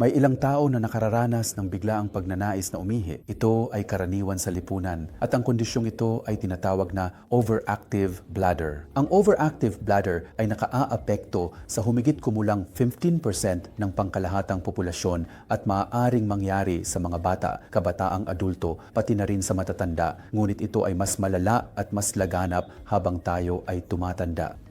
May ilang tao na nakararanas ng biglaang pagnanais na umihi. Ito ay karaniwan sa lipunan at ang kondisyong ito ay tinatawag na overactive bladder. Ang overactive bladder ay nakaaapekto sa humigit kumulang 15% ng pangkalahatang populasyon at maaaring mangyari sa mga bata, kabataang adulto, pati na rin sa matatanda. Ngunit ito ay mas malala at mas laganap habang tayo ay tumatanda.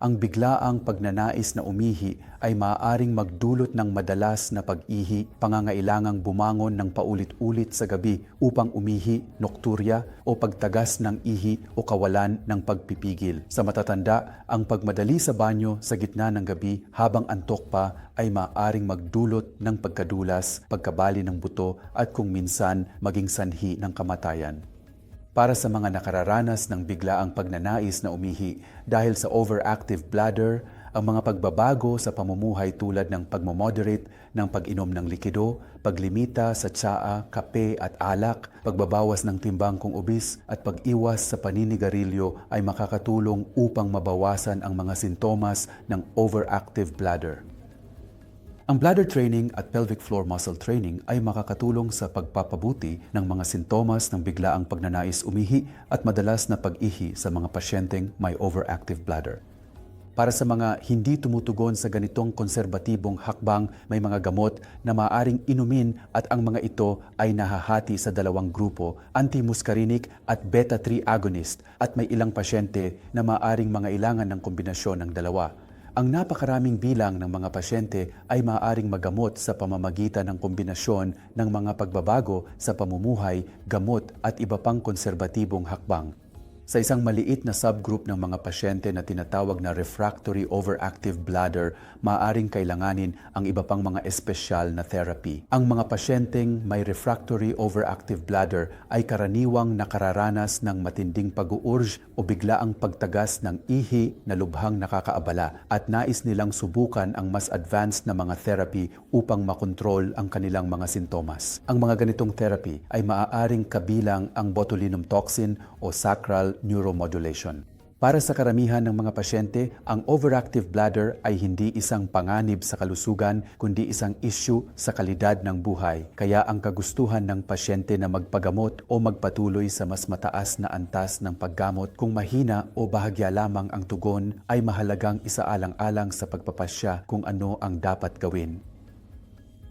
Ang biglaang pagnanais na umihi ay maaaring magdulot ng madalas na pag-ihi, pangangailangang bumangon ng paulit-ulit sa gabi upang umihi, nokturya o pagtagas ng ihi o kawalan ng pagpipigil. Sa matatanda, ang pagmadali sa banyo sa gitna ng gabi habang antok pa ay maaaring magdulot ng pagkadulas, pagkabali ng buto at kung minsan maging sanhi ng kamatayan para sa mga nakararanas ng biglaang pagnanais na umihi dahil sa overactive bladder, ang mga pagbabago sa pamumuhay tulad ng pagmomoderate ng pag-inom ng likido, paglimita sa tsaa, kape at alak, pagbabawas ng timbang kung obis at pag-iwas sa paninigarilyo ay makakatulong upang mabawasan ang mga sintomas ng overactive bladder. Ang bladder training at pelvic floor muscle training ay makakatulong sa pagpapabuti ng mga sintomas ng biglaang pagnanais umihi at madalas na pag-ihi sa mga pasyenteng may overactive bladder. Para sa mga hindi tumutugon sa ganitong konserbatibong hakbang, may mga gamot na maaaring inumin at ang mga ito ay nahahati sa dalawang grupo, antimuscarinic at beta-3 agonist at may ilang pasyente na maaaring mangailangan ng kombinasyon ng dalawa. Ang napakaraming bilang ng mga pasyente ay maaaring magamot sa pamamagitan ng kombinasyon ng mga pagbabago sa pamumuhay, gamot at iba pang konserbatibong hakbang. Sa isang maliit na subgroup ng mga pasyente na tinatawag na refractory overactive bladder, maaaring kailanganin ang iba pang mga espesyal na therapy. Ang mga pasyenteng may refractory overactive bladder ay karaniwang nakararanas ng matinding pag-uurge o biglaang pagtagas ng ihi na lubhang nakakaabala at nais nilang subukan ang mas advanced na mga therapy upang makontrol ang kanilang mga sintomas. Ang mga ganitong therapy ay maaaring kabilang ang botulinum toxin o sacral neuromodulation. Para sa karamihan ng mga pasyente, ang overactive bladder ay hindi isang panganib sa kalusugan kundi isang issue sa kalidad ng buhay. Kaya ang kagustuhan ng pasyente na magpagamot o magpatuloy sa mas mataas na antas ng paggamot kung mahina o bahagya lamang ang tugon ay mahalagang isaalang-alang sa pagpapasya kung ano ang dapat gawin.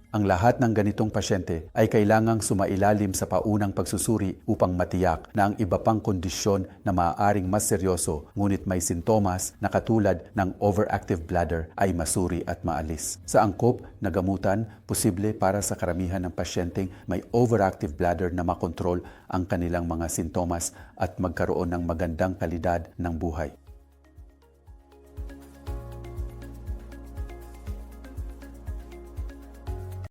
Ang lahat ng ganitong pasyente ay kailangang sumailalim sa paunang pagsusuri upang matiyak na ang iba pang kondisyon na maaaring mas seryoso ngunit may sintomas na katulad ng overactive bladder ay masuri at maalis. Sa angkop na gamutan, posible para sa karamihan ng pasyenteng may overactive bladder na makontrol ang kanilang mga sintomas at magkaroon ng magandang kalidad ng buhay.